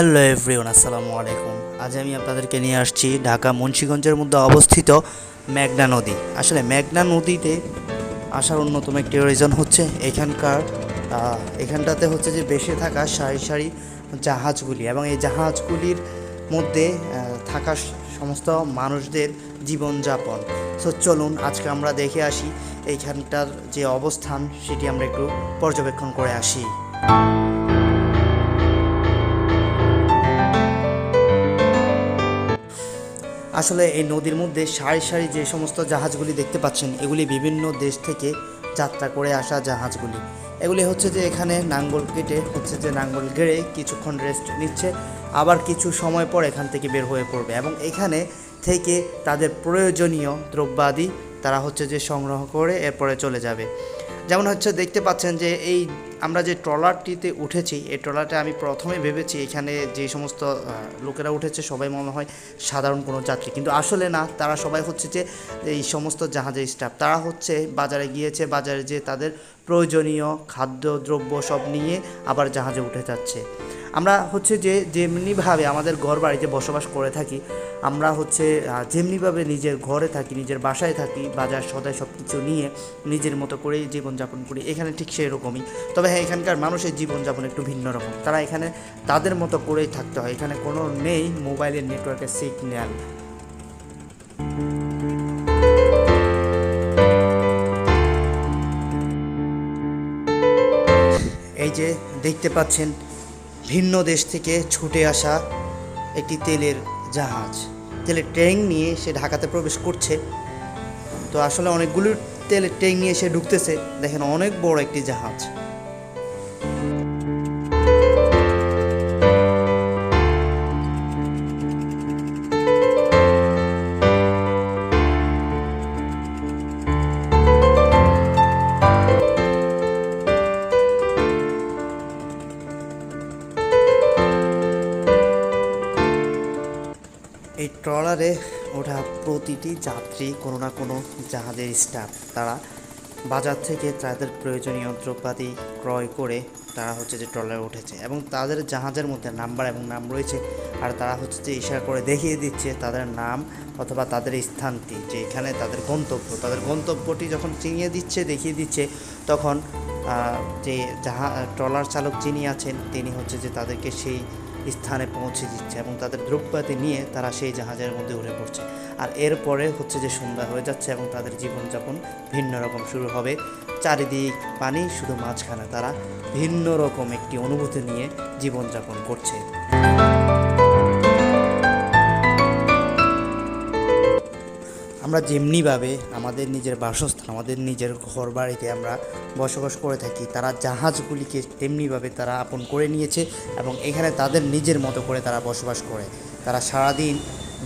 Hello everyone আসসালামু আলাইকুম। আজ আমি আপনাদেরকে নিয়ে আসছি ঢাকা মুন্সিগঞ্জের মধ্যে অবস্থিত মেঘনা নদী। আসলে মেঘনা নদীতে আসার অন্যতম একটি রিজন হচ্ছে এখানকার এখানটাতে হচ্ছে যে বেশি থাকা সারি সারি জাহাজগুলি এবং এই জাহাজগুলির মধ্যে থাকা সমস্ত মানুষদের জীবনযাপন। সো চলুন আজকে আমরা দেখে আসি এইখানটার যে অবস্থান, সেটি আমরা একটু পর্যবেক্ষণ করে আসি। আসলে এই নদীর মধ্যে সারি সারি যে সমস্ত জাহাজগুলি দেখতে পাচ্ছেন, এগুলি বিভিন্ন দেশ থেকে যাত্রা করে আসা জাহাজগুলি। এগুলি হচ্ছে যে এখানে নাঙ্গল কেটে হচ্ছে যে নাঙ্গল গেড়ে কিছুক্ষণ রেস্ট নিচ্ছে, আবার কিছু সময় পর এখান থেকে বের হয়ে পড়বে এবং এখানে থেকে তাদের প্রয়োজনীয় দ্রব্যাদি তারা হচ্ছে যে সংগ্রহ করে এরপরে চলে যাবে। যেমন হচ্ছে দেখতে পাচ্ছেন যে এই আমরা যে ট্রলারটিতে উঠেছি, এই ট্রলারটা আমি প্রথমে ভেবেছি এখানে যে সমস্ত লোকেরা উঠেছে সবাই মনে হয় সাধারণ কোনো যাত্রী। কিন্তু আসলে না, তারা সবাই হচ্ছে যে এই সমস্ত জাহাজের স্টাফ তারা হচ্ছে বাজারে গিয়েছে, বাজারে যে তাদের প্রয়োজনীয় খাদ্য, দ্রব্য সব নিয়ে আবার জাহাজে উঠে যাচ্ছে। আমরা হচ্ছে যে যেমনিভাবে আমাদের ঘর বাড়িতে বসবাস করে থাকি, আমরা হচ্ছে যেমনিভাবে নিজের ঘরে থাকি, নিজের বাসায় থাকি, বাজার সদায় সব কিছু নিয়ে নিজের মতো করেই জীবনযাপন করি, এখানে ঠিক সেই রকমই তবে হ্যাঁ এখানকার মানুষের জীবনযাপন একটু ভিন্ন রকম। তারা এখানে তাদের মতো করেই থাকতে হয়। এখানে কোনো নেই মোবাইলের নেটওয়ার্কের সিগন্যাল এই যে দেখতে পাচ্ছেন, ভিন্ন দেশ থেকে ছুটে আসা একটি তেলের জাহাজ। তেলের ট্যাঙ্ক নিয়ে সে ঢাকাতে প্রবেশ করছে। তো আসলে অনেকগুলো তেলের ট্যাঙ্ক নিয়ে সে ঢুকতেছে। দেখেন অনেক বড় একটি জাহাজ। এই ট্রলারে ওঠা প্রতিটি যাত্রী কোনো না কোনো জাহাজের স্টাফ। তারা বাজার থেকে তাদের প্রয়োজনীয় দ্রব্যাদি ক্রয় করে তারা হচ্ছে যে ট্রলারে উঠেছে এবং তাদের জাহাজের মধ্যে নাম্বার এবং নাম রয়েছে আর তারা হচ্ছে যে ইশারা করে দেখিয়ে দিচ্ছে তাদের নাম অথবা তাদের স্থানটি যে এখানে তাদের গন্তব্য। তাদের গন্তব্যটি যখন চিনিয়ে দিচ্ছে, দেখিয়ে দিচ্ছে, তখন যে জাহা, ট্রলার চালক যিনি আছেন, তিনি হচ্ছে যে তাদেরকে সেই স্থানে পৌঁছে দিচ্ছে এবং তাদের দ্রব্যাদি নিয়ে তারা সেই জাহাজের মধ্যে উড়ে পড়ছে। আর এরপরে হচ্ছে যে সন্ধ্যা হয়ে যাচ্ছে এবং তাদের জীবনযাপন ভিন্ন রকম শুরু হবে। চারিদিক পানি, শুধু মাঝখানে তারা ভিন্ন রকম একটি অনুভূতি নিয়ে জীবনযাপন করছে। আমরা যেমনিভাবে আমাদের নিজের বাসস্থান, আমাদের নিজের ঘর বাড়িতে আমরা বসবাস করে থাকি, তারা জাহাজগুলিকে তেমনিভাবে তারা আপন করে নিয়েছে এবং এখানে তাদের নিজের মতো করে তারা বসবাস করে। তারা সারাদিন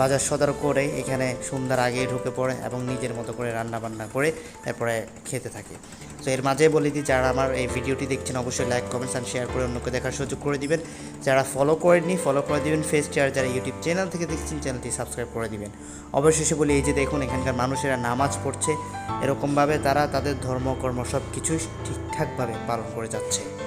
বাজার সদার করে এখানে সন্ধ্যার আগে ঢুকে পড়ে এবং নিজের মতো করে রান্না বান্না করে এরপরে খেতে থাকে। তো এর মাঝে বলে দিই, যারা আমার এই ভিডিওটি দেখছেন, অবশ্যই লাইক কমেন্টস অ্যান্ড শেয়ার করে অন্যকে দেখার সুযোগ করে দিবেন। যারা ফলো করেননি ফলো করে দিবেন। ফেস চেয়ার যারা ইউটিউব চ্যানেল থেকে দেখছেন চ্যানেলটি সাবস্ক্রাইব করে দিবেন। অবশেষে বলি, এই যে দেখুন, এখানকার মানুষেরা নামাজ পড়ছে। এরকমভাবে তারা তাদের ধর্মকর্ম সব কিছুই ঠিকঠাকভাবে পালন করে যাচ্ছে।